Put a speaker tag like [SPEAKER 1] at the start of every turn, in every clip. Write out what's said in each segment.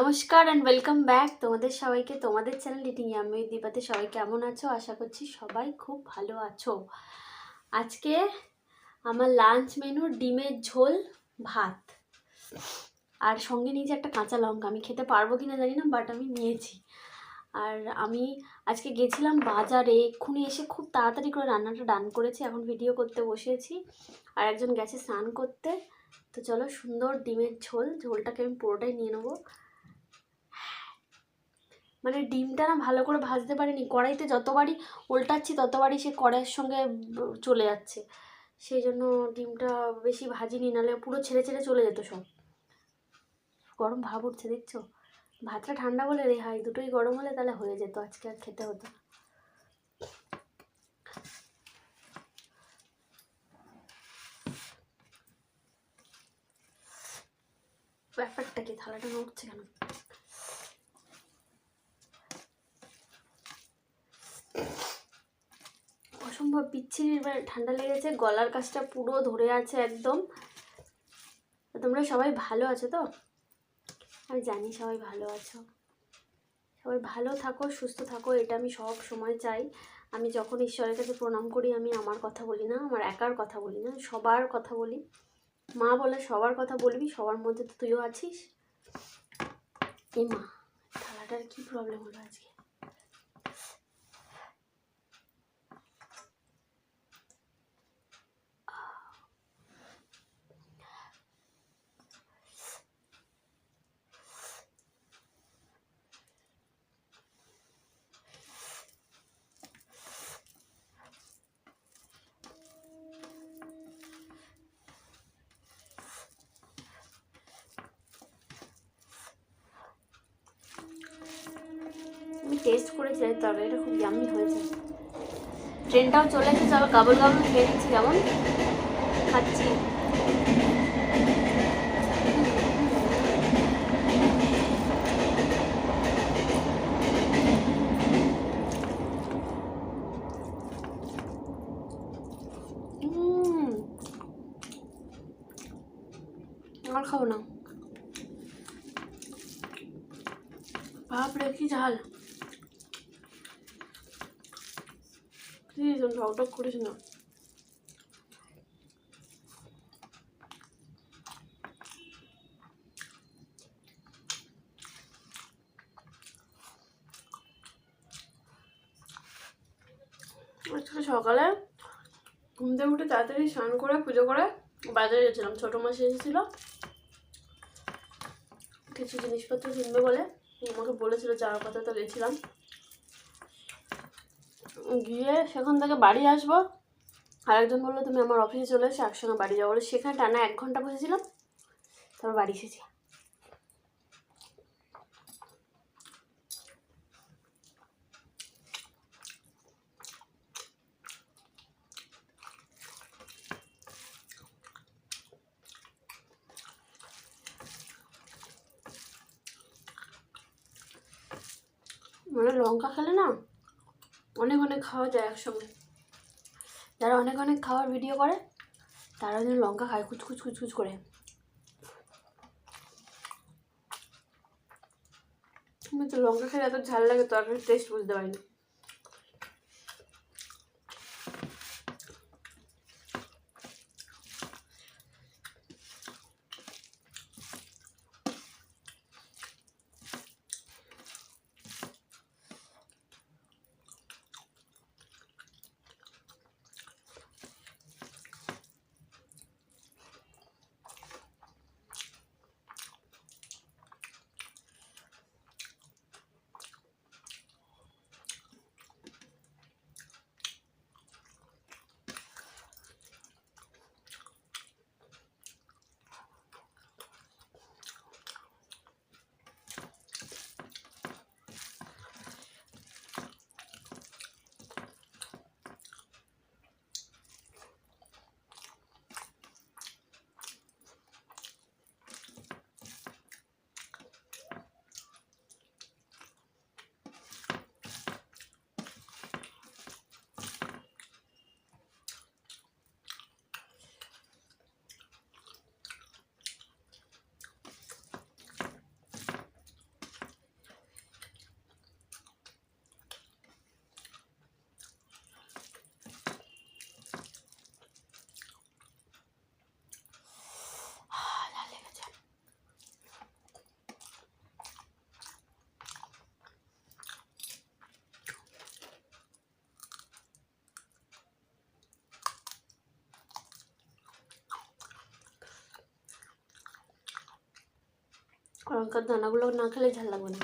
[SPEAKER 1] নমস্কার and welcome back তোমাদের সবাইকে, তোমাদের চ্যানেল ইটিং আমি দীপাতে, সবাই কেমন আছো? আশা করছি সবাই খুব ভালো আছো। আজকে আমার লাঞ্চ মেনু ডিমের ঝোল, ভাত। আর সঙ্গে নিয়েছি একটা কাঁচা লঙ্কা। আমি খেতে পারব কি না জানি না বাট আমি নিয়েছি। আর আমি আজকে গেছিলাম বাজারে, এক্ষুনি এসে খুব তাড়াতাড়ি করে রান্নাটা ডান করেছি। এখন ভিডিও করতে বসেছি। আর একজন গেছে স্নান করতে। তো চলো সুন্দর ডিমের ঝোল, ঝোলটাকে আমি পুরোটাই নিয়ে নেব। মানে ডিমটা না ভালো করে ভাজতে পারিনি। কড়াইতে যতবারই উল্টাচ্ছি, ততবারই সে কড়াইয়ের সঙ্গে চলে যাচ্ছে। সেই জন্য ডিমটা বেশি ভাজিনি, নাহলে পুরো ছেড়ে ছেড়ে চলে যেত সব। গরম ভাব উঠছে, দেখছ? ভাতটা ঠান্ডা বলে রে রেহাই, দুটোই গরম হলে তাহলে হয়ে যেত, আজকে আর খেতে হতো। ব্যাপারটা কি? থালাটা নড়ছে কেন? অসম্ভব বিচ্ছিরি ঠান্ডা লেগেছে, গলার কাছটা পুরো ধরে আছে একদম। তোমরা সবাই ভালো আছো তো? আমি জানি সবাই ভালো আছো। সবাই ভালো থাকো, সুস্থ থাকো, এটা আমি সব সময় চাই। আমি যখন ঈশ্বরের কাছে প্রণাম করি, আমি আমার কথা বলি না, আমার একার কথা বলি না, সবার কথা বলি। মা বলে, সবার কথা বলবি, সবার মধ্যে তো তুইও আছিস। এই মা, থালাটার কী প্রবলেম হলো আজকে আমি টেস্ট করেছি আর তরকারিটা খুব ইয়াম্মি হয়েছে। ট্রেনটাও চলে এসেছে আবার গাবল গাবল খেয়ে নিচ্ছি যেমন খাচ্ছি। খাব না। বাপরে, কি ঝাল। প্লিজ করিস না সকালে ঘুম থেকে উঠে তাড়াতাড়ি স্নান করে পুজো করে বাজারে গেছিলাম ছোটো মাসি এসেছিল। কিছু জিনিসপত্র কিনবে বলে। আমাকে বলেছিল যাওয়ার কথা তো গেছিলাম গিয়ে সেখান থেকে বাড়ি আসব। আরেকজন বলল, তুমি আমার অফিসে চলে এসে, একসঙ্গে বাড়ি যাব। বলে, সেখানে টানা এক ঘণ্টা বসেছিলাম, তারপর বাড়ি এসেছি। মানে লঙ্কা খেলে না অনেক অনেক খাওয়া যায় একসঙ্গে। যারা অনেক অনেক খাওয়ার ভিডিও করে, তারা যেন লঙ্কা খায় কুচকুচ কুচকুচ করে। আমি তো লঙ্কা খেলে এত ঝাল লাগে তরকারির টেস্ট বুঝতে পারি না লঙ্কার দানাগুলো না খেলে ঝাল লাগবে না।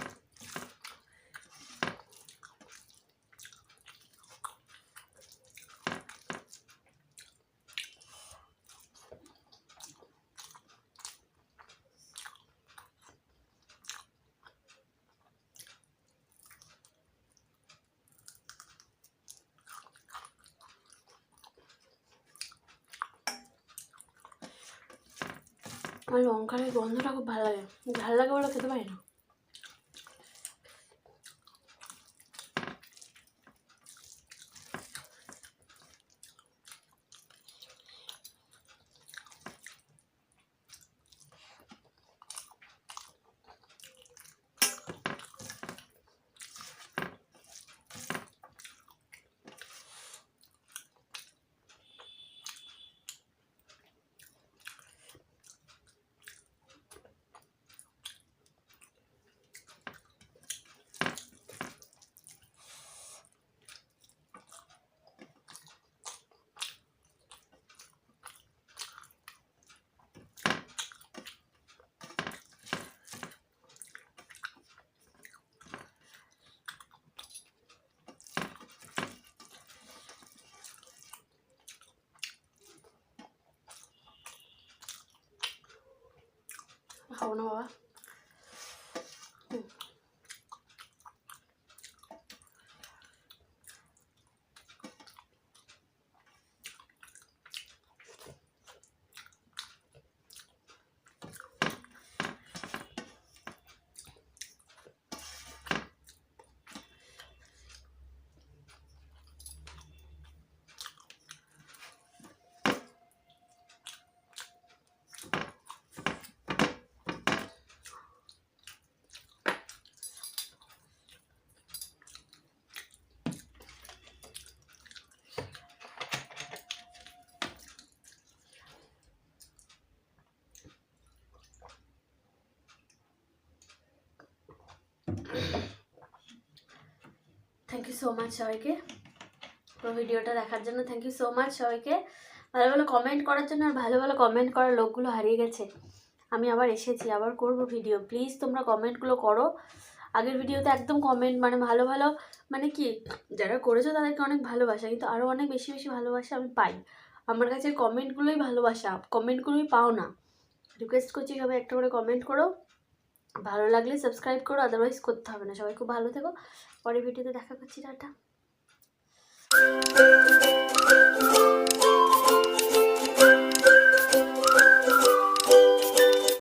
[SPEAKER 1] আমার লঙ্কার গন্ধটা খুব ভালো লাগে। ঝাল লাগে বলে খেতে পারি না খাব না বাবা সো মাচ সবাইকে। পুরো ভিডিওটা দেখার জন্য থ্যাংক ইউ সো মাচ সবাইকে। ভালো ভালো কমেন্ট করার জন্য আর ভালো ভালো কমেন্ট করার লোকগুলো হারিয়ে গেছে। আমি আবার এসেছি, আবার করব ভিডিও প্লিজ তোমরা কমেন্টগুলো করো। আগের ভিডিওতে একদম কমেন্ট মানে ভালো ভালো মানে কি, যারা করেছ তাদেরকে অনেক ভালোবাসা, কিন্তু আরও অনেক বেশি বেশি ভালোবাসা আমি পাই। আমার কাছে কমেন্টগুলোই ভালোবাসা কমেন্টগুলোই পাও না। রিকোয়েস্ট করছি সবাই একটা করে কমেন্ট করো। ভালো লাগলে সাবস্ক্রাইব করো আদারওয়াইজ করতে হবে না। সবাই খুব ভালো থেকো। পরে ভিডিওতে দেখা করছি টাটা।